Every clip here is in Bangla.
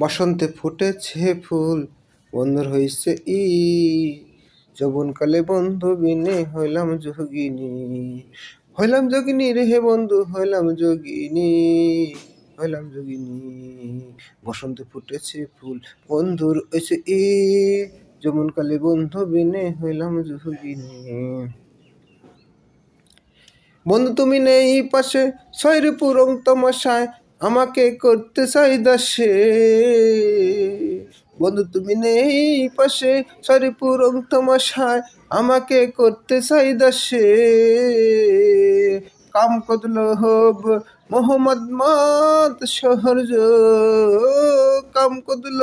বসন্তে ফুটেছে ফুল, বন্ধুর হইছে ই যৌবনকালে বন্ধু বিনে হইলাম যোগিনী। হইলাম যোগিনী রে হে বন্ধু, হইলাম যোগিনী হইলাম যোগিনী। বসন্তে ফুটেছে ফুল, বন্ধুর হইছে ই যৌবনকালে বন্ধু বিনে হইলাম যোগিনী। বন্ধু তুমি নেই পাশে ছয়ের পুরং তমাশায় আমাকে করতে চাই দাসে। বন্ধু, তুমি নেই পাশে ছয়ের পুরং তমাশায় আমাকে করতে চাই দাসে। কাম কদল হব মোহাম্মদ মাত সহর্য কাম কদল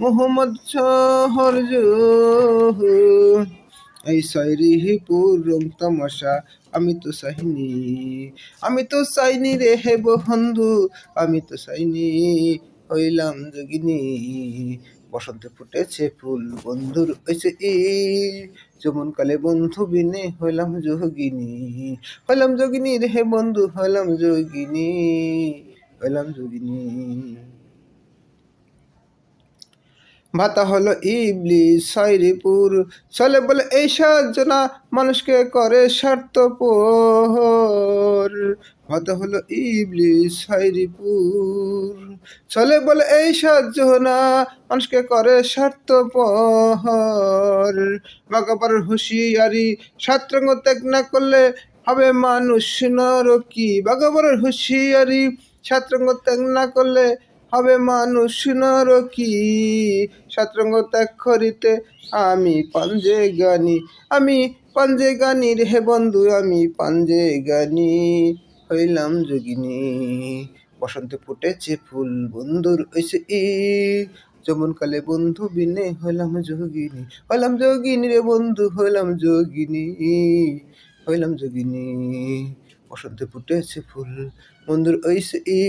মোহাম্মদ সহর্য এই সাইরি পুরম তামাশা আমি তো চাইনি আমি তো চাইনি রে হে বন্ধু আমি তো চাইনি হইলাম যোগিনী বসন্তে ফুটেছে ফুল বন্ধুর হয়েছে ই যেমন কালে বন্ধু বিনে হইলাম যোগিনী। হইলাম যোগিনী রে হে বন্ধু, হইলাম যোগিনী। হইলাম যোগিনী। ভাতা হলো ইবলি সাইরিপুর। চলে বলে, এই সাহায্যনা মানুষকে করে স্বার্থপর। ভাতা হলো ইবলি সাইরিপুর। চলে বলে, এই সাহায্য না মানুষকে করে স্বার্থপর। বাগাবার হুঁশিয়ারি, সাতরঙ্গ ত্যাগ না করলে হবে মানুষ নরকি। বাগাবারের হুঁশিয়ারি, সাতরঙ্গ ত্যাগ না করলে হবে মানুষ নর নরকি। সাতরঙ্গ ত্যাগ করিতে আমি পাঞ্জে গানি। আমি পাঞ্জে গানি রে বন্ধু, আমি পাঞ্জে গানি। হইলাম যোগিনী, বসন্তে ফুটেছে ফুল বন্ধুর হইছে ই কালে বন্ধু বিনে হইলাম যোগিনী। হইলাম যোগিনী রে বন্ধু, হইলাম যোগিনী। হইলাম যোগিনী, বসন্তে ফুটেছে ফুল বন্ধুর হইছে ই